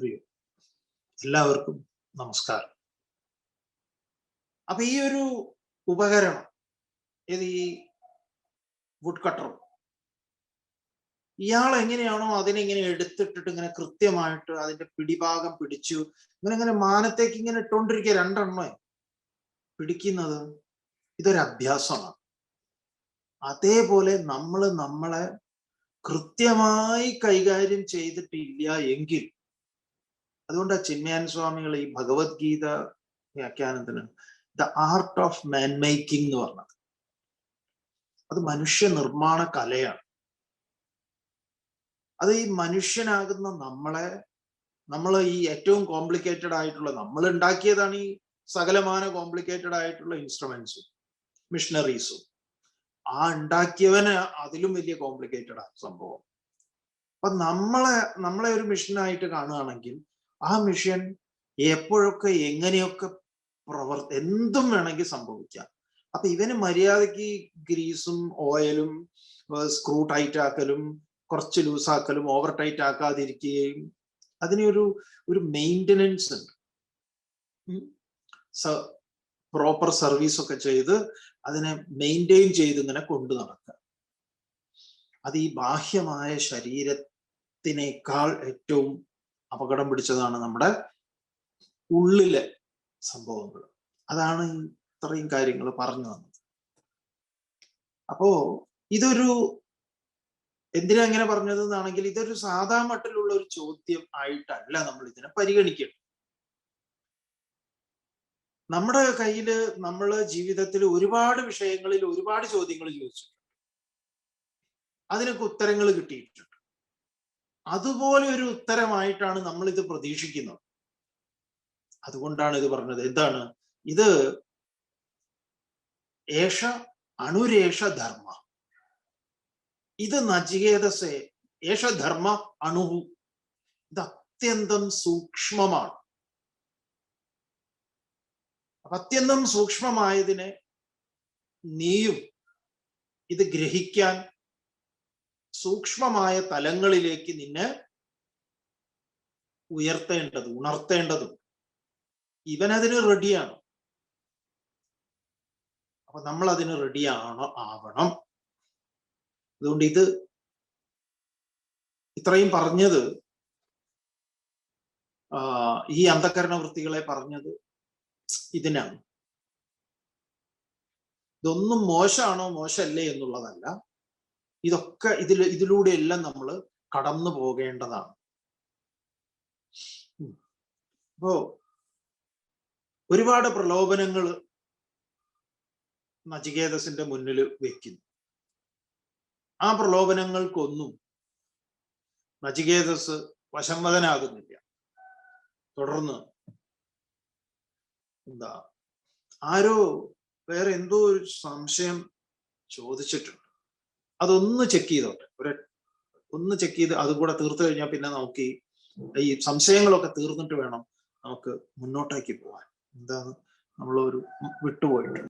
ഓം. എല്ലാവർക്കും നമസ്കാരം. അപ്പൊ ഈ ഒരു ഉപകരണം ഇത് ഈ വുഡ് കട്ടറും ഇയാൾ എങ്ങനെയാണോ അതിനെങ്ങനെ എടുത്തിട്ടിട്ട് ഇങ്ങനെ കൃത്യമായിട്ട് അതിന്റെ പിടിഭാഗം പിടിച്ചു ഇങ്ങനെ ഇങ്ങനെ മാനത്തേക്ക് ഇങ്ങനെ ഇട്ടുകൊണ്ടിരിക്കുക രണ്ടെണ്ണേ. പിടിക്കുന്നത് ഇതൊരു അഭ്യാസമാണ്. അതേപോലെ നമ്മൾ നമ്മളെ കൃത്യമായി കൈകാര്യം ചെയ്തിട്ടില്ല എങ്കിൽ അതുകൊണ്ട് ചിന്മയാൻ സ്വാമികൾ ഈ Bhagavad Gita വ്യാഖ്യാനത്തിന് the art of man making എന്ന് പറഞ്ഞത്. അത് മനുഷ്യ നിർമ്മാണ കലയാണ്. അത് ഈ മനുഷ്യനാകുന്ന നമ്മളെ നമ്മൾ ഈ ഏറ്റവും കോംപ്ലിക്കേറ്റഡ് ആയിട്ടുള്ള നമ്മൾ ഉണ്ടാക്കിയതാണ് ഈ സകലമാന കോംപ്ലിക്കേറ്റഡ് ആയിട്ടുള്ള ഇൻസ്ട്രുമെന്റ്സും മിഷനറീസും ആ ഉണ്ടാക്കിയവന് അതിലും വലിയ കോംപ്ലിക്കേറ്റഡ് ആണ് സംഭവം. അപ്പൊ നമ്മളെ നമ്മളെ ഒരു മിഷനായിട്ട് കാണുകയാണെങ്കിൽ ആ മിഷൻ എപ്പോഴൊക്കെ എങ്ങനെയൊക്കെ പ്രവർത്തി എന്തും വേണമെങ്കിൽ സംഭവിക്കാം. അപ്പൊ ഇവന് മര്യാദയ്ക്ക് ഗ്രീസും ഓയിലും സ്ക്രൂ ടൈറ്റ് ആക്കലും കുറച്ച് ലൂസാക്കലും ഓവർ ടൈറ്റ് ആക്കാതിരിക്കുകയും അതിനൊരു ഒരു മെയിന്റനൻസ് ഉണ്ട്. പ്രോപ്പർ സർവീസ് ഒക്കെ ചെയ്ത് അതിനെ മെയിന്റെയിൻ ചെയ്ത് ഇങ്ങനെ കൊണ്ടു നടക്കുക. അത് ഈ ബാഹ്യമായ ശരീരത്തിനേക്കാൾ ഏറ്റവും അപകടം പിടിച്ചതാണ് നമ്മുടെ ഉള്ളിലെ സംഭവങ്ങൾ. അതാണ് ഇത്രയും കാര്യങ്ങൾ പറഞ്ഞു തന്നത്. അപ്പോ ഇതൊരു എന്തിനാ അങ്ങനെ പറഞ്ഞത് എന്നാണെങ്കിൽ ഇതൊരു സാധാ മട്ടിലുള്ള ഒരു ചോദ്യം ആയിട്ടല്ല നമ്മൾ ഇതിനെ പരിഗണിക്കണം നമ്മുടെ കയ്യിൽ നമ്മൾ ജീവിതത്തിൽ ഒരുപാട് വിഷയങ്ങളിൽ ഒരുപാട് ചോദ്യങ്ങൾ ചോദിച്ചിട്ടുണ്ട്. അതിനൊക്കെ ഉത്തരങ്ങൾ കിട്ടിയിട്ടുണ്ട്. അതുപോലെ ഒരു ഉത്തരമായിട്ടാണ് നമ്മൾ ഇത് പ്രതീക്ഷിക്കുന്നത്. അതുകൊണ്ടാണ് ഇത് പറഞ്ഞത്. എന്താണ്? ഇത് ഏഷ അണുരേഷ ധർമ്മ. ഇത് നചികേതസെ ഏഷ ധർമ്മ അണുഹു. ഇത് അത്യന്തം സൂക്ഷ്മമാണ്. അത്യന്തം സൂക്ഷ്മമായതിനെ നീയും ഇത് ഗ്രഹിക്കാൻ സൂക്ഷ്മമായ തലങ്ങളിലേക്ക് നിന്നെ ഉയർത്തേണ്ടത് ഉണർത്തേണ്ടതും ഇവനതിന് റെഡിയാണ്. അപ്പൊ നമ്മൾ അതിന് റെഡിയാണോ ആവണം. അതുകൊണ്ട് ഇത് ഇത്രയും പറഞ്ഞത് ഈ അന്ധകരണ വൃത്തികളെ പറഞ്ഞത് ഇതിനാണ്. ഇതൊന്നും മോശമാണോ മോശമല്ലേ എന്നുള്ളതല്ല. ഇതൊക്കെ ഇതിൽ ഇതിലൂടെ എല്ലാം നമ്മൾ കടന്നു പോകേണ്ടതാണ്. അപ്പോ ഒരുപാട് പ്രലോഭനങ്ങൾ നചികേതസിന്റെ മുന്നിൽ വെക്കുന്നു. ആ പ്രലോഭനങ്ങൾക്കൊന്നും നചികേതസ് വശംവദനാകുന്നില്ല തുടർന്ന് എന്താ ആരോ വേറെ എന്തോ ഒരു സംശയം ചോദിച്ചിട്ടുണ്ട്. അതൊന്ന് ചെക്ക് ചെയ്തോട്ടെ. ഒരു ഒന്ന് ചെക്ക് ചെയ്ത് അതും കൂടെ തീർത്തു കഴിഞ്ഞാൽ പിന്നെ നമുക്ക് ഈ സംശയങ്ങളൊക്കെ തീർന്നിട്ട് വേണം നമുക്ക് മുന്നോട്ടേക്ക് പോവാൻ. എന്താണ് നമ്മളൊരു വിട്ടുപോയിട്ട്.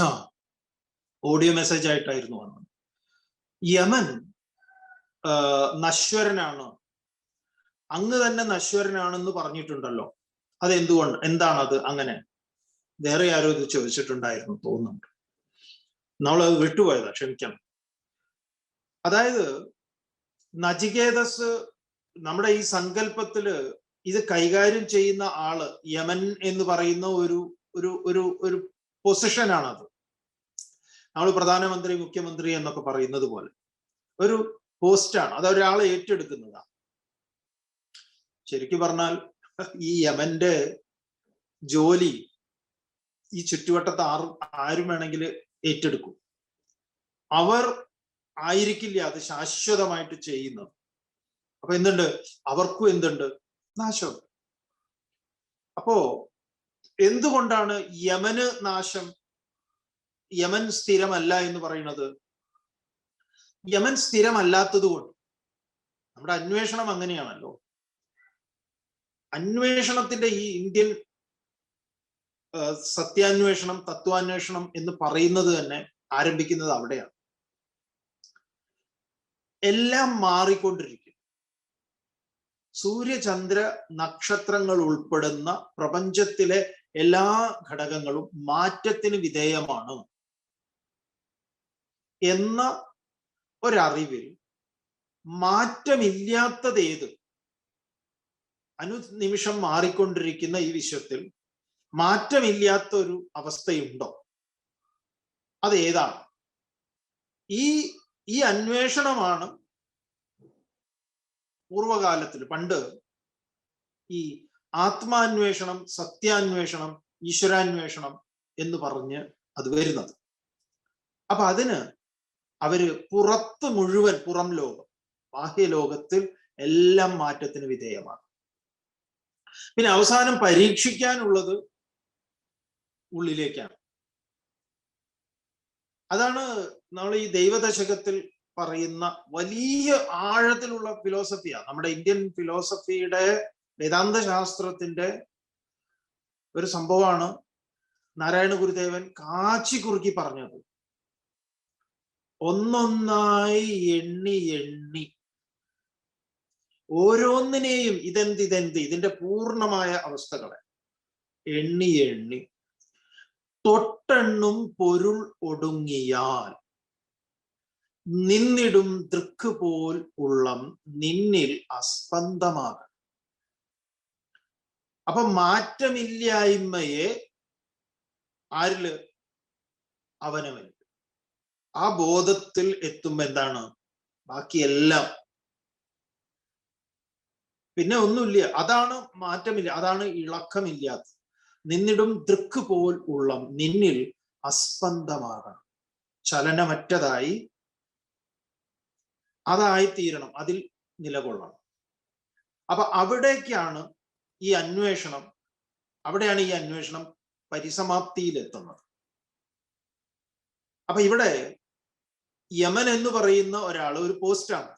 ആ ഓഡിയോ മെസ്സേജ് ആയിട്ടായിരുന്നു വന്നത്. യമൻ നശ്വരനാണ്. അങ്ങ് തന്നെ നശ്വരനാണെന്ന് പറഞ്ഞിട്ടുണ്ടല്ലോ. അത് എന്തുകൊണ്ട് എന്താണത് അങ്ങനെ? വേറെ ആരോ ഇത് ചോദിച്ചിട്ടുണ്ടായിരുന്നു തോന്നുന്നുണ്ട്. നമ്മളത് വിട്ടുപോയതാ ക്ഷമിക്കണം. അതായത് നചികേതസ് നമ്മുടെ ഈ സങ്കല്പത്തിൽ ഇത് കൈകാര്യം ചെയ്യുന്ന ആൾ യമൻ എന്ന് പറയുന്ന ഒരു ഒരു ഒരു ഒരു പൊസിഷനാണത് നമ്മൾ പ്രധാനമന്ത്രി മുഖ്യമന്ത്രി എന്നൊക്കെ പറയുന്നത് പോലെ. ഒരു പോസ്റ്റാണ് അത് ഒരാളെ ഏറ്റെടുക്കുന്നതാണ്. ശരിക്കും പറഞ്ഞാൽ ഈ യമന്റെ ജോലി ഈ ചുറ്റുവട്ടത്ത് ആർ ആരും വേണമെങ്കിൽ ഏറ്റെടുക്കും. അവർ ആയിരിക്കില്ല അത് ശാശ്വതമായിട്ട് ചെയ്യുന്നത്. അപ്പൊ എന്തുണ്ട്? അവർക്കും എന്തുണ്ട്? നാശം. അപ്പോ എന്തുകൊണ്ടാണ് യമന് നാശം? യമൻ സ്ഥിരമല്ല എന്ന് പറയുന്നത്. യമൻ സ്ഥിരമല്ലാത്തത് കൊണ്ട്. നമ്മുടെ അന്വേഷണം അങ്ങനെയാണല്ലോ. അന്വേഷണത്തിന്റെ ഈ ഇന്ത്യൻ സത്യാന്വേഷണം തത്വാന്വേഷണം എന്ന് പറയുന്നത് തന്നെ ആരംഭിക്കുന്നത് അവിടെയാണ്. എല്ലാം മാറിക്കൊണ്ടിരിക്കും. സൂര്യചന്ദ്ര നക്ഷത്രങ്ങൾ ഉൾപ്പെടുന്ന പ്രപഞ്ചത്തിലെ എല്ലാ ഘടകങ്ങളും മാറ്റത്തിന് വിധേയമാണ്. എന്ന ഒരറിവിൽ മാറ്റമില്ലാത്തതേത്? അനുനിമിഷം മാറിക്കൊണ്ടിരിക്കുന്ന ഈ വിശ്വത്തിൽ മാറ്റമില്ലാത്ത ഒരു അവസ്ഥയുണ്ടോ? അത് ഏതാണ് ഈ ഈ അന്വേഷണമാണ് പൂർവകാലത്തിൽ പണ്ട് ഈ ആത്മാന്വേഷണം സത്യാന്വേഷണം ഈശ്വരാന്വേഷണം എന്ന് പറഞ്ഞ് അത് വരുന്നത്. അപ്പൊ അതിന് അവർ പുറത്ത് മുഴുവൻ പുറം ലോകം ബാഹ്യലോകത്തിൽ എല്ലാം മാറ്റത്തിന് വിധേയമാണ്. പിന്നെ അവസാനം പരീക്ഷിക്കാനുള്ളത് ഉള്ളിലേക്കാണ്. അതാണ് നമ്മൾ ഈ ദൈവദശകത്തിൽ പറയുന്ന വലിയ ആഴത്തിലുള്ള ഫിലോസഫിയാണ് നമ്മുടെ ഇന്ത്യൻ ഫിലോസഫിയുടെ വേദാന്ത ശാസ്ത്രത്തിന്റെ ഒരു സംഭവമാണ് നാരായണ ഗുരുദേവൻ കാച്ചി കുറുക്കി പറഞ്ഞത്. ഒന്നൊന്നായി എണ്ണി എണ്ണി. ഓരോന്നിനെയും ഇതെന്ത് ഇതെന്ത് ഇതിന്റെ പൂർണമായ അവസ്ഥകളെ. എണ്ണി എണ്ണി. തൊട്ടെണ്ണും പൊരുൾ ഒടുങ്ങിയാൽ നിന്നിടും ദൃക്ക് പോൽ ഉള്ളം നിന്നിൽ അസ്പന്ദമാകണം. അപ്പൊ മാറ്റമില്ലായ്മയെ ആരിൽ? അവനവൻ ആ ബോധത്തിൽ എത്തുമ്പോ എന്താണ്? ബാക്കിയെല്ലാം. പിന്നെ ഒന്നുമില്ല. അതാണ് മാറ്റമില്ല അതാണ് ഇളക്കമില്ലാത്തത്. നിന്നിടും ദൃക്ക് പോൽ ഉള്ളം നിന്നിൽ അസ്പന്ദമാകണം. ചലനമറ്റതായി അതായി തീരണം അതിൽ നിലകൊള്ളണം. അപ്പൊ അവിടേക്കാണ് ഈ അന്വേഷണം അവിടെയാണ് ഈ അന്വേഷണം പരിസമാപ്തിയിലെത്തുന്നത്. അപ്പൊ ഇവിടെ യമൻ എന്ന് പറയുന്ന ഒരാൾ ഒരു പോസ്റ്റാണ്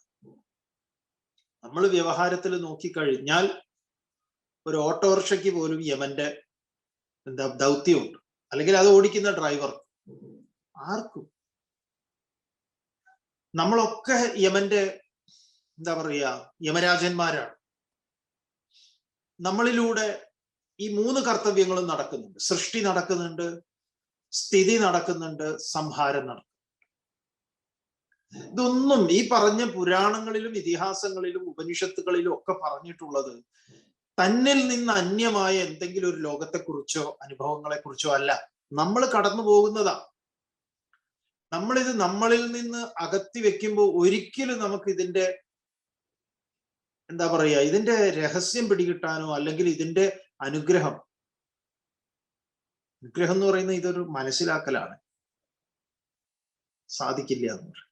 നമ്മൾ വ്യവഹാരത്തിൽ നോക്കിക്കഴിഞ്ഞാൽ ഒരു ഓട്ടോറിക്ഷയ്ക്ക് പോലും യമന്റെ എന്താ ദൗത്യമുണ്ട്. അല്ലെങ്കിൽ അത് ഓടിക്കുന്ന ഡ്രൈവർ ആർക്കും. നമ്മളൊക്കെ യമന്റെ എന്താ പറയുക യമരാജന്മാരാണ്. നമ്മളിലൂടെ ഈ മൂന്ന് കർത്തവ്യങ്ങളും നടക്കുന്നുണ്ട്. സൃഷ്ടി നടക്കുന്നുണ്ട് സ്ഥിതി നടക്കുന്നുണ്ട് സംഹാരം നടക്കുന്നുണ്ട്. ഇതൊന്നും ഈ പറഞ്ഞ പുരാണങ്ങളിലും ഇതിഹാസങ്ങളിലും ഉപനിഷത്തുകളിലും ഒക്കെ പറഞ്ഞിട്ടുള്ളത് തന്നിൽ നിന്ന് അന്യമായ എന്തെങ്കിലും ഒരു ലോകത്തെക്കുറിച്ചോ അനുഭവങ്ങളെക്കുറിച്ചോ അല്ല. നമ്മൾ കടന്നു പോകുന്നതാ. നമ്മളിത് നമ്മളിൽ നിന്ന് അകത്തി വെക്കുമ്പോൾ ഒരിക്കലും നമുക്ക് ഇതിന്റെ എന്താ പറയുക ഇതിന്റെ രഹസ്യം പിടികിട്ടാനോ അല്ലെങ്കിൽ ഇതിന്റെ അനുഗ്രഹം അനുഗ്രഹം എന്ന് പറയുന്നത് ഇതൊരു മനസ്സിലാക്കലാണ്. സാധിക്കില്ല എന്ന് പറയും.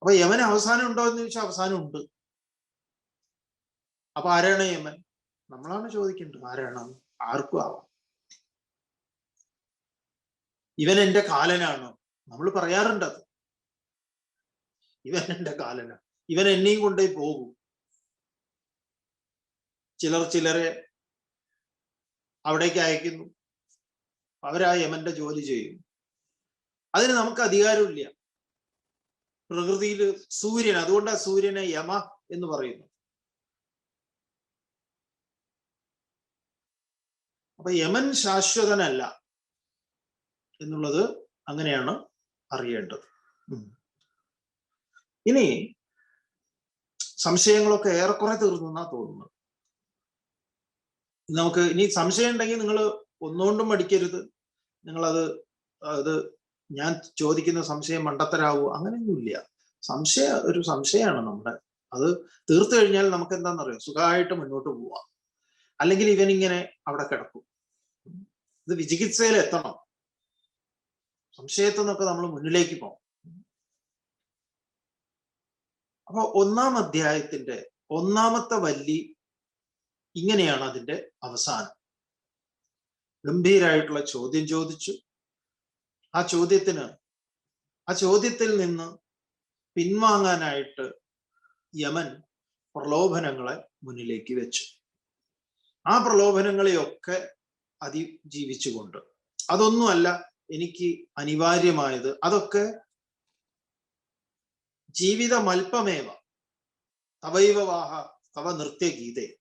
അപ്പൊ യമൻ അവസാനം ഉണ്ടോ എന്ന് ചോദിച്ചാൽ അവസാനം ഉണ്ട്. അപ്പൊ ആരാണ് യമൻ? നമ്മളാണ് ചോദിക്കേണ്ടത് ആരാണ്? ആർക്കും ആവാം. ഇവൻ എന്റെ കാലനാണോ. നമ്മൾ പറയാറുണ്ട് അത് ഇവൻ എന്റെ കാലനാണ്. ഇവൻ എന്നെയും കൊണ്ടേ പോകും. ചിലർ ചിലരെ അവിടേക്ക് അയക്കുന്നു. അവരാ യമന്റെ ജോലി ചെയ്യും അതിന് നമുക്ക് അധികാരമില്ല. പ്രകൃതിയിൽ സൂര്യൻ അതുകൊണ്ടാണ് സൂര്യനെ യമ എന്ന് പറയുന്നത്. അപ്പൊ യമൻ ശാശ്വതനല്ല എന്നുള്ളത് അങ്ങനെയാണ് അറിയേണ്ടത്. ഇനി സംശയങ്ങളൊക്കെ ഏറെക്കുറെ തീർന്നു എന്നാ തോന്നുന്നത്. നമുക്ക് ഇനി സംശയം ഉണ്ടെങ്കിൽ നിങ്ങൾ ഒന്നുകൊണ്ടും മടിക്കരുത്. നിങ്ങളത് അത് ഞാൻ ചോദിക്കുന്ന സംശയം മണ്ടത്തരാവോ അങ്ങനെയൊന്നുമില്ല. സംശയ ഒരു സംശയമാണ് നമ്മുടെ. അത് തീർത്തു കഴിഞ്ഞാൽ നമുക്ക് എന്താണെന്നറിയോ സുഖമായിട്ട് മുന്നോട്ട് പോവാം. അല്ലെങ്കിൽ ഇവൻ ഇങ്ങനെ അവിടെ കിടക്കും. ഇത് വിചികിത്സയിൽ എത്തണം സംശയത്തിൽ നിന്നൊക്കെ നമ്മൾ മുന്നിലേക്ക് പോകും അപ്പൊ ഒന്നാം അധ്യായത്തിന്റെ ഒന്നാമത്തെ വല്ലി ഇങ്ങനെയാണ് അതിന്റെ അവസാനം. ഗംഭീരായിട്ടുള്ള ചോദ്യം ചോദിച്ചു. ആ ചോദ്യത്തിന് ആ ചോദ്യത്തിൽ നിന്ന് പിൻവാങ്ങാനായിട്ട് യമൻ പ്രലോഭനങ്ങളെ മുന്നിലേക്ക് വെച്ചു. ആ പ്രലോഭനങ്ങളെയൊക്കെ അതിജീവിച്ചുകൊണ്ട്. അതൊന്നുമല്ല എനിക്ക് അനിവാര്യമായത്. അതൊക്കെ ജീവിതമൽപമേവ. തവൈവവാഹ തവ നൃത്യഗീതേ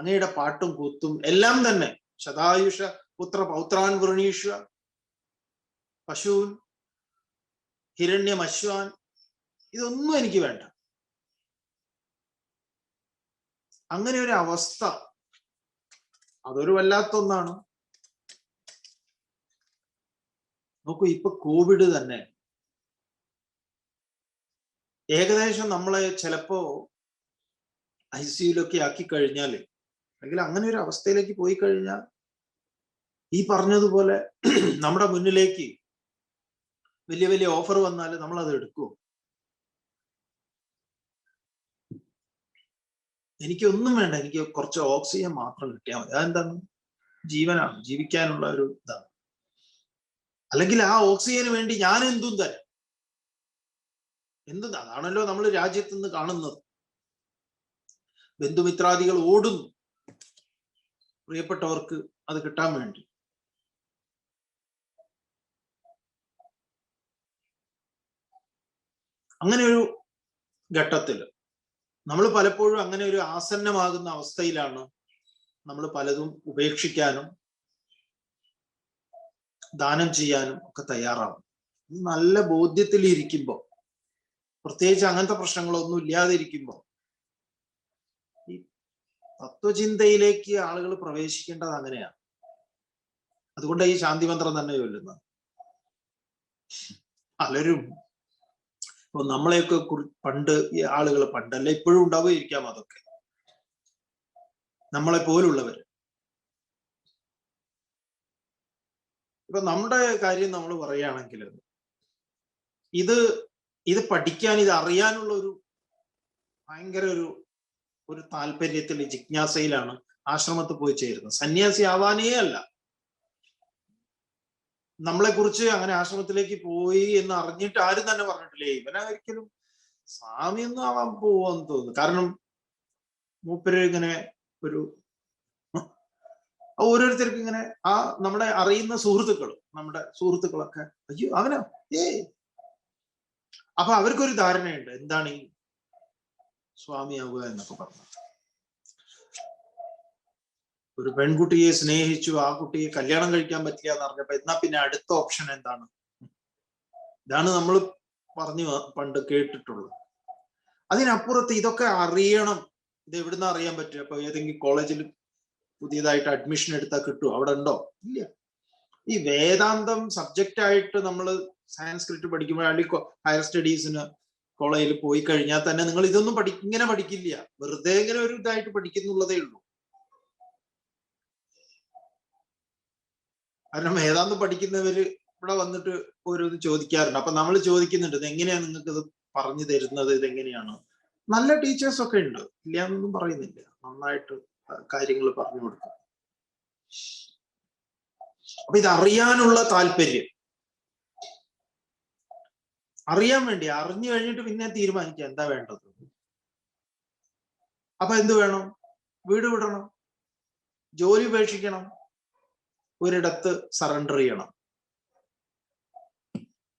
അങ്ങയുടെ പാട്ടും കൂത്തും എല്ലാം തന്നെ. ശതായുഷ പുത്ര പൗത്രാൻ വൃണീഷ പശുൻ ഹിരണ്യം അശ്വാൻ ഇതൊന്നും എനിക്ക് വേണ്ട. അങ്ങനെ ഒരു അവസ്ഥ അതൊരു വല്ലാത്ത ഒന്നാണ് നോക്കൂ ഇപ്പൊ കോവിഡ് തന്നെ. ഏകദേശം നമ്മളെ ചിലപ്പോ ഐ സിയുലൊക്കെ ആക്കി കഴിഞ്ഞാൽ അല്ലെങ്കിൽ അങ്ങനെ ഒരു അവസ്ഥയിലേക്ക് പോയി കഴിഞ്ഞാൽ ഈ പറഞ്ഞതുപോലെ നമ്മുടെ മുന്നിലേക്ക് വലിയ വലിയ ഓഫർ വന്നാൽ നമ്മൾ അത് എടുക്കും. എനിക്കൊന്നും വേണ്ട. എനിക്ക് കുറച്ച് ഓക്സിജൻ മാത്രം കിട്ടിയാൽ മതി. അതെന്താണ്? ജീവനാണ്. ജീവിക്കാനുള്ള ഒരു ഇതാണ്. അല്ലെങ്കിൽ ആ ഓക്സിജന് വേണ്ടി ഞാൻ എന്തും തരാം. എന്തും അതാണല്ലോ നമ്മൾ രാജ്യത്ത് നിന്ന് കാണുന്നത്. ബന്ധുമിത്രാദികൾ ഓടുന്നു. പ്രിയപ്പെട്ടവർക്ക് അത് കിട്ടാൻ വേണ്ടി. അങ്ങനെ ഒരു ഘട്ടത്തിൽ നമ്മൾ പലപ്പോഴും അങ്ങനെ ഒരു ആസന്നമാകുന്ന അവസ്ഥയിലാണ് നമ്മൾ പലതും ഉപേക്ഷിക്കാനും ദാനം ചെയ്യാനും ഒക്കെ തയ്യാറാവും നല്ല ബോധ്യത്തിൽ ഇരിക്കുമ്പോൾ പ്രത്യേകിച്ച് അങ്ങനത്തെ പ്രശ്നങ്ങളൊന്നും ഇല്ലാതെ ഇരിക്കുമ്പോൾ ഈ തത്വചിന്തയിലേക്ക് ആളുകൾ പ്രവേശിക്കേണ്ടത് അങ്ങനെയാണ്. അതുകൊണ്ട് ഈ ശാന്തി മന്ത്രം തന്നെ ചൊല്ലുന്നത്. പലരും ഇപ്പൊ നമ്മളെയൊക്കെ പണ്ട് ആളുകൾ പണ്ടല്ല ഇപ്പോഴും ഉണ്ടാവുകയിരിക്കാം അതൊക്കെ. നമ്മളെ പോലുള്ളവർ. ഇപ്പൊ നമ്മുടെ കാര്യം നമ്മൾ പറയുകയാണെങ്കിൽ ഇത് ഇത് പഠിക്കാൻ ഇത് അറിയാനുള്ള ഒരു ഭയങ്കര ഒരു ഒരു താല്പര്യത്തിൽ ജിജ്ഞാസയിലാണ് ആശ്രമത്തിൽ പോയി ചേരുന്നത്. സന്യാസി ആവാനേ അല്ല. നമ്മളെ കുറിച്ച് അങ്ങനെ ആശ്രമത്തിലേക്ക് പോയി എന്ന് അറിഞ്ഞിട്ട് ആരും തന്നെ പറഞ്ഞിട്ടില്ലേ ഇവനെ ഒരിക്കലും സ്വാമി ഒന്നും ആവാൻ പോവാന്ന് തോന്നുന്നു. കാരണം മൂപ്പര് ഇങ്ങനെ ഒരു ഓരോരുത്തർക്കും ഇങ്ങനെ ആ നമ്മുടെ അറിയുന്ന സുഹൃത്തുക്കൾ നമ്മുടെ സുഹൃത്തുക്കളൊക്കെ അയ്യോ അവനോ? ഏ അപ്പൊ അവർക്കൊരു ധാരണയുണ്ട്. എന്താണ് ഈ സ്വാമിയാവുക എന്നൊക്കെ പറഞ്ഞു. ഒരു പെൺകുട്ടിയെ സ്നേഹിച്ചു ആ കുട്ടിയെ കല്യാണം കഴിക്കാൻ പറ്റില്ല എന്ന് പറഞ്ഞപ്പോ എന്നാ പിന്നെ അടുത്ത ഓപ്ഷൻ എന്താണ്? ഇതാണ് നമ്മൾ പറഞ്ഞു പണ്ട് കേട്ടിട്ടുള്ളത്. അതിനപ്പുറത്ത് ഇതൊക്കെ അറിയണം. ഇത് എവിടുന്ന് അറിയാൻ പറ്റും അപ്പൊ ഏതെങ്കിലും കോളേജിൽ പുതിയതായിട്ട് അഡ്മിഷൻ എടുത്താൽ കിട്ടുമോ അവിടെ ഉണ്ടോ? ഇല്ല. ഈ വേദാന്തം സബ്ജക്റ്റ് ആയിട്ട് നമ്മൾ സാൻസ്ക്രിറ്റ് പഠിക്കുമ്പോൾ അല്ലെങ്കിൽ ഹയർ സ്റ്റഡീസിന് കോളേജിൽ പോയി കഴിഞ്ഞാൽ തന്നെ നിങ്ങൾ ഇതൊന്നും പഠി ഇങ്ങനെ പഠിക്കില്ല. വെറുതെ ഇങ്ങനെ ഒരു ഇതായിട്ട് പഠിക്കുന്നുള്ളതേ ഉള്ളൂ. കാരണം ഏതാന്ന് പഠിക്കുന്നവര് ഇവിടെ വന്നിട്ട് ഓരോന്ന് ചോദിക്കാറുണ്ട്. അപ്പൊ നമ്മൾ ചോദിക്കുന്നുണ്ട് ഇത് എങ്ങനെയാണ് നിങ്ങൾക്ക് ഇത് പറഞ്ഞു തരുന്നത്? ഇതെങ്ങനെയാണ് നല്ല ടീച്ചേഴ്സ് ഒക്കെ ഉണ്ട്. ഇല്ല എന്നൊന്നും പറയുന്നില്ല. നന്നായിട്ട് കാര്യങ്ങൾ പറഞ്ഞു കൊടുക്കും. അപ്പൊ ഇത് അറിയാനുള്ള താല്പര്യം. അറിയാൻ വേണ്ടി അറിഞ്ഞു കഴിഞ്ഞിട്ട് പിന്നെ തീരുമാനിക്കുക എന്താ വേണ്ടത്. അപ്പൊ എന്ത് വേണം? വീട് വിടണം? ജോലി ഉപേക്ഷിക്കണം? ഒരിടത്ത് സറണ്ടർ ചെയ്യണം?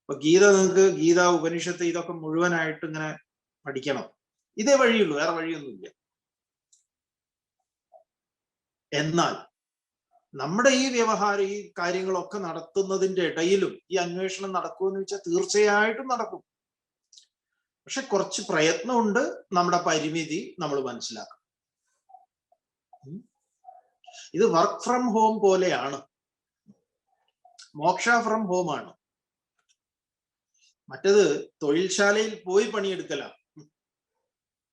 അപ്പൊ ഗീത നിങ്ങൾക്ക് ഗീത ഉപനിഷത്ത് ഇതൊക്കെ മുഴുവനായിട്ട് ഇങ്ങനെ പഠിക്കണം. ഇതേ വഴിയുള്ളൂ വേറെ വഴിയൊന്നുമില്ല. എന്നാൽ നമ്മുടെ ഈ വ്യവഹാരം ഈ കാര്യങ്ങളൊക്കെ നടത്തുന്നതിന്റെ ഇടയിലും ഈ അന്വേഷണം നടക്കുമെന്ന് വെച്ചാൽ തീർച്ചയായിട്ടും നടക്കും. പക്ഷെ കുറച്ച് പ്രയത്നമുണ്ട് നമ്മുടെ പരിമിതി നമ്മൾ മനസ്സിലാക്കണം. ഇത് വർക്ക് ഫ്രം ഹോം പോലെയാണ്. മോക്ഷ ഫ്രം ഹോം ആണ്. മറ്റത് തൊഴിൽശാലയിൽ പോയി പണിയെടുക്കലാണ്.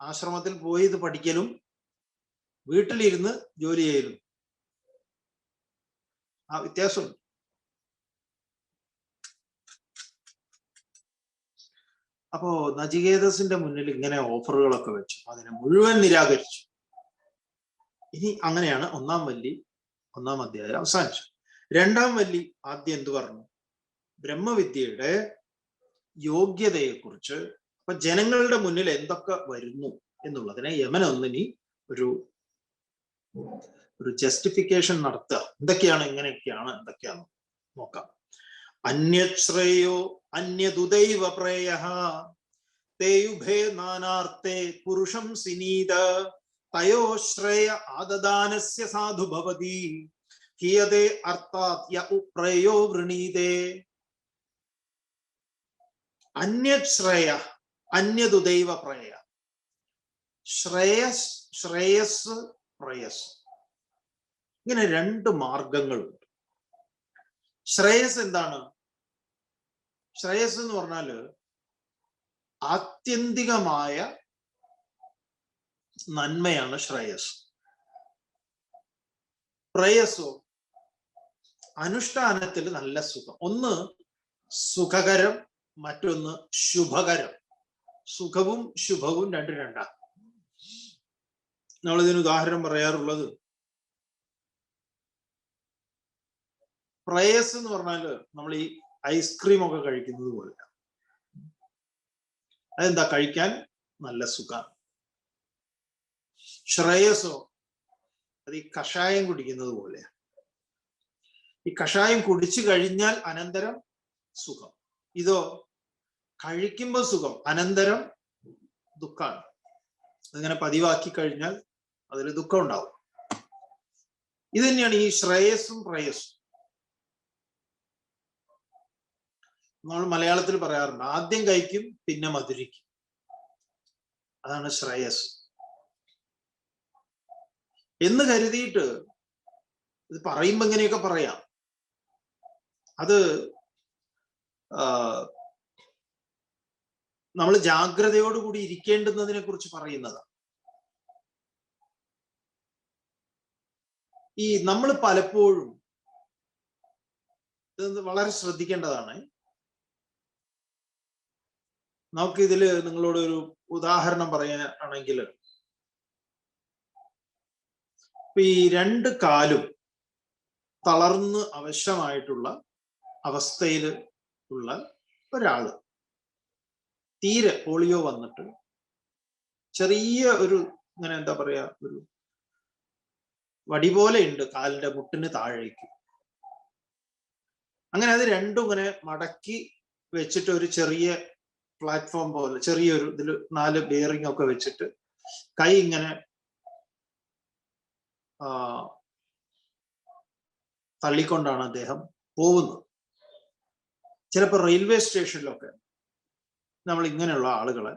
ആശ്രമത്തിൽ പോയി ഇത് പഠിക്കലും വീട്ടിലിരുന്ന് ജോലി ചെയ്യലും. ആ വ്യത്യാസമുണ്ട് അപ്പോ നചികേതസിന്റെ മുന്നിൽ ഇങ്ങനെ ഓഫറുകളൊക്കെ വെച്ചു. അതിനെ മുഴുവൻ നിരാകരിച്ചു. ഇനി അങ്ങനെയാണ് ഒന്നാം വല്ലി ഒന്നാം അധ്യായം അവസാനിച്ചു. രണ്ടാം വല്ലി ആദ്യം എന്തു പറഞ്ഞു? ബ്രഹ്മവിദ്യയുടെ യോഗ്യതയെക്കുറിച്ച് അപ്പൊ ജനങ്ങളുടെ മുന്നിൽ എന്തൊക്കെ വരുന്നു എന്നുള്ളതിനെ യമനൊന്നിനി ഒരു ഒരു ജസ്റ്റിഫിക്കേഷൻ നടത്തുക. എന്തൊക്കെയാണ് എങ്ങനെയൊക്കെയാണ് എന്തൊക്കെയാണ് നോക്കാം. അന്യശ്രേയോ അന്യദുദൈവ പ്രേയ തേയുഭേ നാനാർത്ഥേ പുരുഷം സിനീത തയോ ശ്രേയ ആദദാനസ്യ സാധു ഭവതി കിയതേ അർത്ഥാത് യ ഉപ്രയോ വൃണീതേ. അന്യശ്രേയ അന്യദുദൈവ പ്രേയ. ശ്രേയസ് ശ്രേയസ് പ്രേയസ്. ഇങ്ങനെ രണ്ട് മാർഗങ്ങളുണ്ട്. ശ്രേയസ് എന്താണ്? ശ്രേയസ് എന്ന് പറഞ്ഞാൽ ആത്യന്തികമായ നന്മയാണ് ശ്രേയസ്. പ്രേയസോ അനുഷ്ഠാനത്തിൽ നല്ല സുഖം. ഒന്ന് സുഖകരം മറ്റൊന്ന് ശുഭകരം. സുഖവും ശുഭവും രണ്ടു രണ്ടാണ് നമ്മളിതിന് ഉദാഹരണം പറയാറുള്ളത് പ്രേയസ് എന്ന് പറഞ്ഞാൽ നമ്മൾ ഈ ഐസ്ക്രീം ഒക്കെ കഴിക്കുന്നത് പോലെയാണ് അതെന്താ? കഴിക്കാൻ നല്ല സുഖം. ശ്രേയസോ അത് ഈ കഷായം കുടിക്കുന്നത് പോലെയാണ് ഈ കഷായം കുടിച്ചു കഴിഞ്ഞാൽ അനന്തരം സുഖം. ഇതോ കഴിക്കുമ്പോൾ സുഖം അനന്തരം ദുഃഖമാണ് അതിങ്ങനെ പതിവാക്കി കഴിഞ്ഞാൽ അതിൽ ദുഃഖം ഉണ്ടാവും. ഇത് തന്നെയാണ് ഈ ശ്രേയസ്സും പ്രേയസ്സും. നമ്മൾ മലയാളത്തിൽ പറയാറുണ്ട് ആദ്യം കഴിക്കും പിന്നെ മധുരിക്കും. അതാണ് ശ്രേയസ്. എന്ന് കരുതിയിട്ട് ഇത് പറയുമ്പോ ഇങ്ങനെയൊക്കെ പറയാം. അത് നമ്മൾ ജാഗ്രതയോടുകൂടി ഇരിക്കേണ്ടുന്നതിനെ കുറിച്ച് പറയുന്നതാണ് ഈ നമ്മൾ പലപ്പോഴും ഇത് വളരെ ശ്രദ്ധിക്കേണ്ടതാണ്. നമുക്ക് ഇതിൽ നിങ്ങളോട് ഒരു ഉദാഹരണം പറയാനാണെങ്കിൽ ഇപ്പൊ ഈ രണ്ട് കാലും തളർന്ന് അവശമായിട്ടുള്ള അവസ്ഥയിൽ ഉള്ള ഒരാൾ. തീരെ പോളിയോ വന്നിട്ട് ചെറിയ ഒരു ഇങ്ങനെ എന്താ പറയാ ഒരു വടി പോലെ ഉണ്ട് കാലിന്റെ മുട്ടിന് താഴേക്ക്. അങ്ങനെ അത് രണ്ടും ഇങ്ങനെ മടക്കി വെച്ചിട്ട് ഒരു ചെറിയ പ്ലാറ്റ്ഫോം പോലെ ചെറിയൊരു ഇതിൽ നാല് ബിയറിംഗ് ഒക്കെ വെച്ചിട്ട് കൈ ഇങ്ങനെ തള്ളിക്കൊണ്ടാണ് അദ്ദേഹം പോകുന്നത്. ചിലപ്പോൾ റെയിൽവേ സ്റ്റേഷനിലൊക്കെ നമ്മൾ ഇങ്ങനെയുള്ള ആളുകളെ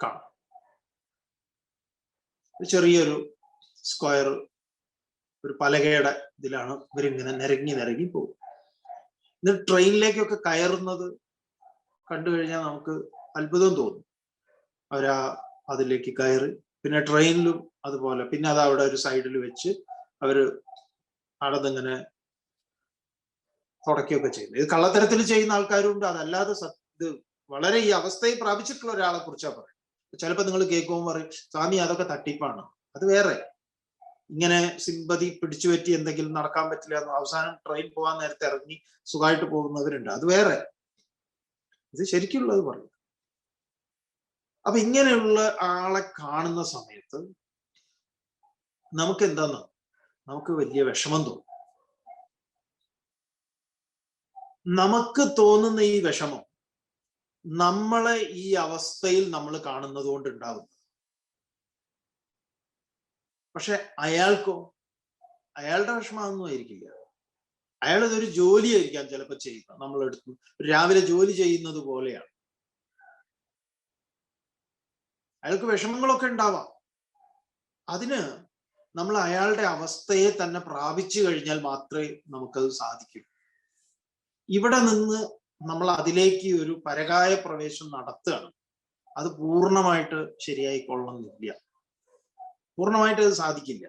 കാണും. ചെറിയൊരു സ്ക്വയർ ഒരു പലകയുടെ ഇതിലാണ് ഇവരിങ്ങനെ നിരങ്ങി നിരങ്ങി പോകും എന്നിട്ട് ട്രെയിനിലേക്കൊക്കെ കയറുന്നത് കണ്ടു കഴിഞ്ഞാൽ നമുക്ക് അത്ഭുതം തോന്നും. അവരാ അതിലേക്ക് കയറി പിന്നെ ട്രെയിനിലും അതുപോലെ. പിന്നെ അത് അവിടെ ഒരു സൈഡിൽ വെച്ച് അവർ അവിടെ ഇങ്ങനെ തുടക്കുകയൊക്കെ ചെയ്യുന്നത് ഇത് കള്ളത്തരത്തിൽ ചെയ്യുന്ന ആൾക്കാരും ഉണ്ട് അതല്ലാതെ ഇത് വളരെ ഈ അവസ്ഥയെ പ്രാപിച്ചിട്ടുള്ള ഒരാളെ കുറിച്ചാ പറയുന്നത്. ചിലപ്പോൾ നിങ്ങൾ കേൾക്കുമ്പോൾ പറയും സ്വാമി അതൊക്കെ തട്ടിപ്പാണ്. അത് വേറെ. ഇങ്ങനെ സിമ്പതി പിടിച്ചു പറ്റി എന്തെങ്കിലും നടക്കാൻ പറ്റില്ല അവസാനം ട്രെയിൻ പോകാൻ നേരത്തെ ഇറങ്ങി സുഖമായിട്ട് പോകുന്നവരുണ്ട്. അത് വേറെ. ഇത് ശരിക്കുള്ളത് പറയും. അപ്പൊ ഇങ്ങനെയുള്ള ആളെ കാണുന്ന സമയത്ത് നമുക്ക് എന്താന്ന് നമുക്ക് വലിയ വിഷമം തോന്നും. നമുക്ക് തോന്നുന്ന ഈ വിഷമം നമ്മളെ ഈ അവസ്ഥയിൽ നമ്മൾ കാണുന്നത് കൊണ്ട് ഉണ്ടാകുന്നു പക്ഷെ അയാൾക്കോ? അയാളുടെ വിഷമമൊന്നും ആയിരിക്കില്ല. അയാൾ ഇതൊരു ജോലിയായിരിക്കാം ചിലപ്പോൾ ചെയ്യുന്നത് നമ്മൾ എടുത്തു രാവിലെ ജോലി ചെയ്യുന്നത് പോലെയാണ്. അയാൾക്ക് വിഷമങ്ങളൊക്കെ ഉണ്ടാവാം. അതിന് നമ്മൾ അയാളുടെ അവസ്ഥയെ തന്നെ പ്രാപിച്ചു കഴിഞ്ഞാൽ മാത്രമേ നമുക്കത് സാധിക്കൂ. ഇവിടെ നിന്ന് നമ്മൾ അതിലേക്ക് ഒരു പരകായ പ്രവേശം നടത്തുകയാണ്. അത് പൂർണമായിട്ട് ശരിയായിക്കൊള്ളണമെന്നില്ല. പൂർണമായിട്ട് അത് സാധിക്കില്ല.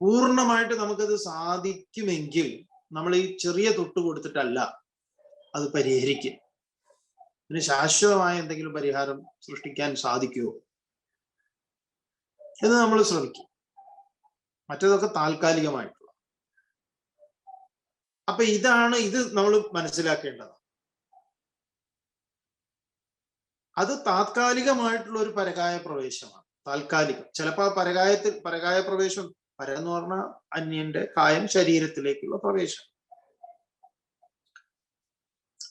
പൂർണമായിട്ട് നമുക്കത് സാധിക്കുമെങ്കിൽ നമ്മൾ ഈ ചെറിയ തൊട്ട് കൊടുത്തിട്ടല്ല അത് പരിഹരിക്കും ഇതിന് ശാശ്വതമായ എന്തെങ്കിലും പരിഹാരം സൃഷ്ടിക്കാൻ സാധിക്കുമോ എന്ന് നമ്മൾ ശ്രമിക്കും. മറ്റേതൊക്കെ താൽക്കാലികമായിട്ടുള്ള. അപ്പൊ ഇതാണ് ഇത് നമ്മൾ മനസ്സിലാക്കേണ്ടത്. അത് താത്കാലികമായിട്ടുള്ള ഒരു പരകായ പ്രവേശമാണ്. താൽക്കാലികം. ചിലപ്പോൾ ആ പരകായത്തിൽ പരകായ പ്രവേശം പര എന്ന് പറഞ്ഞാൽ അന്യന്റെ കായം ശരീരത്തിലേക്കുള്ള പ്രവേശനം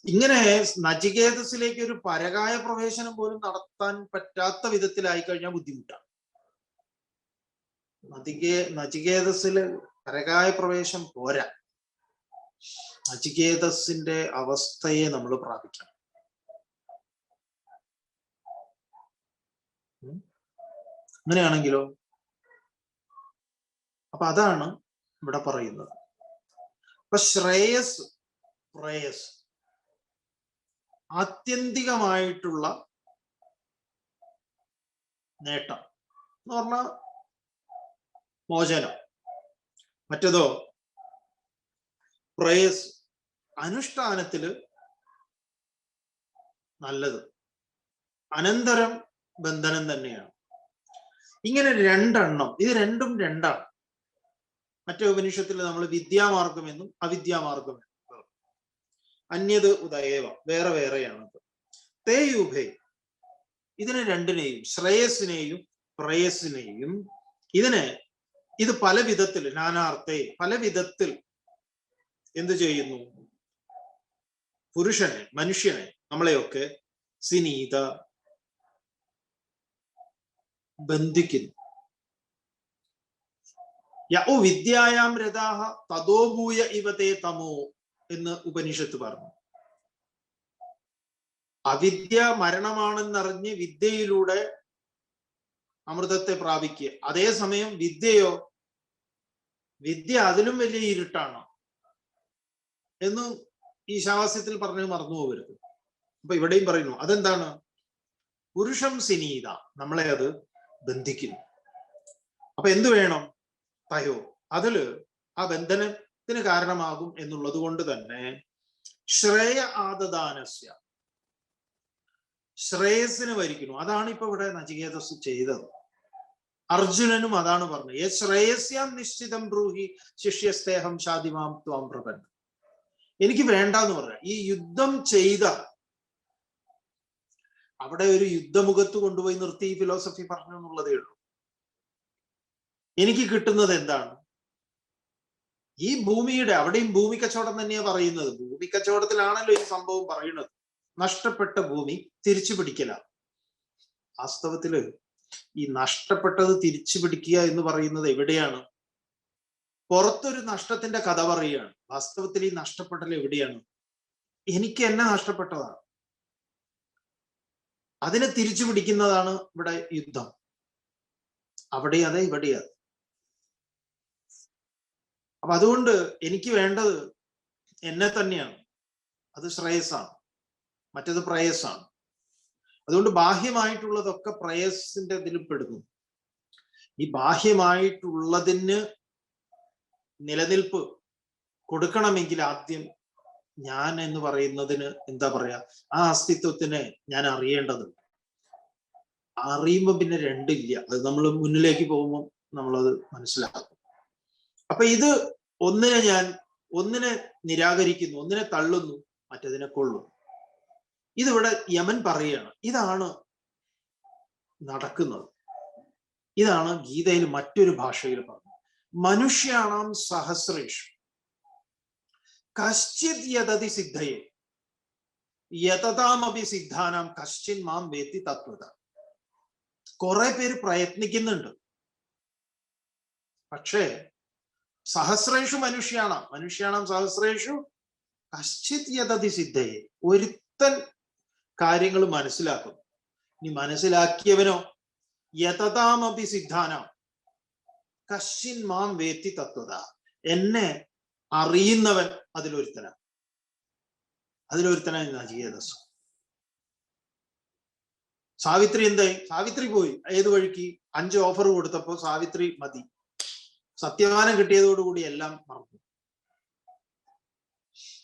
ഇങ്ങനെ നചികേതസിലേക്ക് ഒരു പരകായ പ്രവേശനം പോലും നടത്താൻ പറ്റാത്ത വിധത്തിലായി കഴിഞ്ഞാൽ ബുദ്ധിമുട്ടാണ്. നചികേ നചികേതസിൽ പരകായ പ്രവേശം പോരാ. നചികേതസിന്റെ അവസ്ഥയെ നമ്മൾ പ്രാപിക്കണം. അങ്ങനെയാണെങ്കിലോ? അപ്പൊ അതാണ് ഇവിടെ പറയുന്നത്. അപ്പൊ ശ്രേയസ് പ്രേയസ് ആത്യന്തികമായിട്ടുള്ള നേട്ടം എന്ന് പറഞ്ഞ മോചനം. മറ്റേതോ പ്രേയസ് അനുഷ്ഠാനത്തിൽ നല്ലത്. അനന്തരം ബന്ധനം തന്നെയാണ്. ഇങ്ങനെ രണ്ടെണ്ണം ഇത് രണ്ടും രണ്ടാണ്. മറ്റേ ഉപനിഷത്തിൽ നമ്മൾ വിദ്യാമാർഗം എന്നും അവിദ്യാമാർഗം എന്നും അന്യത് ഉദയവ വേറെ വേറെയാണ് തേയുഭേ ഇതിനെ രണ്ടിനെയും ശ്രേയസിനെയും പ്രേയസിനെയും ഇതിനെ ഇത് പല വിധത്തിൽ നാനാർത്ഥേ പല വിധത്തിൽ എന്ത് ചെയ്യുന്നു? പുരുഷനെ മനുഷ്യനെ നമ്മളെയൊക്കെ സിനീത ബന്ധിക്കുന്നു. യൗ വിദ്യായാം രഥാഹ തതോഭൂയ ഇവതേ തമോ എന്ന് ഉപനിഷത്ത് പറഞ്ഞു. അവിദ്യ മരണമാണെന്നറിഞ്ഞ് വിദ്യയിലൂടെ അമൃതത്തെ പ്രാപിക്കുക. അതേസമയം വിദ്യയോ വിദ്യ അതിലും വലിയ ഇരുട്ടാണോ എന്ന് ഈ ശാസ്യത്തിൽ പറഞ്ഞു മറന്നു പോകരുത്. അപ്പൊ ഇവിടെയും പറയുന്നു അതെന്താണ്? പുരുഷം സിനീത നമ്മളെ അത് ബന്ധിക്കുന്നു. അപ്പൊ എന്തു വേണം? തയോ? അതിൽ ആ ബന്ധനത്തിന് കാരണമാകും എന്നുള്ളത് കൊണ്ട് തന്നെ ശ്രേയ ആദദാനസ്യ. ശ്രേയസിന് വരിക്കുന്നു. അതാണ് ഇപ്പൊ ഇവിടെ നചികേതസ് ചെയ്തത്. അർജുനനും അതാണ് പറഞ്ഞത്. ഏ ശ്രേയസ്യാം നിശ്ചിതം ബ്രൂഹി ശിഷ്യസ്തേഹം ഷാദിമാം ത്വാം പ്രപൻ എനിക്ക് വേണ്ട എന്ന് പറഞ്ഞ ഈ യുദ്ധം ചെയ്ത അവിടെ ഒരു യുദ്ധമുഖത്ത് കൊണ്ടുപോയി നിർത്തി ഈ ഫിലോസഫി പറഞ്ഞു എന്നുള്ളതേ ഉള്ളൂ. എനിക്ക് കിട്ടുന്നത് എന്താണ്? ഈ ഭൂമിയുടെ അവിടെയും ഭൂമി കച്ചവടം തന്നെയാ പറയുന്നത്. ഭൂമി കച്ചവടത്തിലാണല്ലോ ഈ സംഭവം പറയുന്നത്. നഷ്ടപ്പെട്ട ഭൂമി തിരിച്ചു പിടിക്കല. വാസ്തവത്തിൽ ഈ നഷ്ടപ്പെട്ടത് തിരിച്ചു പിടിക്കുക എന്ന് പറയുന്നത് എവിടെയാണ്? പുറത്തൊരു നഷ്ടത്തിന്റെ കഥ പറയുകയാണ്. വാസ്തവത്തിൽ ഈ നഷ്ടപ്പെട്ടൽ എവിടെയാണ്? എനിക്ക് എന്നെ നഷ്ടപ്പെട്ടതാണ്. അതിനെ തിരിച്ചു പിടിക്കുന്നതാണ് ഇവിടെ യുദ്ധം. അവിടെ അതെ ഇവിടെ അതെ. അപ്പൊ അതുകൊണ്ട് എനിക്ക് വേണ്ടത് എന്നെ തന്നെയാണ്. അത് ശ്രേയസ്സാണ്. മറ്റത് പ്രയസാണ് അതുകൊണ്ട് ബാഹ്യമായിട്ടുള്ളതൊക്കെ പ്രയസിന്റെ ഇതിൽ പെടുന്നു. ഈ ബാഹ്യമായിട്ടുള്ളതിന് നിലനിൽപ്പ് കൊടുക്കണമെങ്കിൽ ആദ്യം ഞാൻ എന്ന് പറയുന്നതിന് എന്താ പറയാ? ആ അസ്തിത്വത്തിനെ ഞാൻ അറിയേണ്ടതുണ്ട് അറിയുമ്പോ പിന്നെ രണ്ടില്ല. അത് നമ്മൾ മുന്നിലേക്ക് പോകുമ്പോൾ നമ്മളത് മനസ്സിലാക്കും. അപ്പൊ ഇത് ഒന്നിനെ ഞാൻ ഒന്നിനെ നിരാകരിക്കുന്നു ഒന്നിനെ തള്ളുന്നു മറ്റതിനെ കൊള്ളുന്നു ഇതിവിടെ യമൻ പറയുകയാണ് ഇതാണ് നടക്കുന്നത്. ഇതാണ് ഗീതയിൽ മറ്റൊരു ഭാഷയിൽ പറഞ്ഞത്. മനുഷ്യാണാം സഹസ്രേഷു. കശ്ചിത് യതതി സിദ്ധയെ. യതതാമപി സിദ്ധാനാം കശ്ചിൻ മാം വേത്തി തത്വത. കുറെ പേര് പ്രയത്നിക്കുന്നുണ്ട്. പക്ഷേ സഹസ്രേഷു മനുഷ്യാണം. മനുഷ്യാണം സഹസ്രേഷു. കശ്ചിത് യഥതി സിദ്ധയെ. ഒരുത്തൻ കാര്യങ്ങൾ മനസ്സിലാക്കുന്നു ഇനി മനസ്സിലാക്കിയവനോ? യതതാമപി സിദ്ധാനം. കശ്യൻ മാം വേത്തി തത്വത. എന്നെ അറിയുന്നവൻ അതിലൊരുത്തനാണ് അതിലൊരുത്തന നചികേതസ് സാവിത്രി എന്തായി? സാവിത്രി പോയി. ഏത് വഴിക്ക്? അഞ്ച് ഓഫർ കൊടുത്തപ്പോ സാവിത്രി മതി. സത്യവാനം കിട്ടിയതോടുകൂടി എല്ലാം മറന്നു.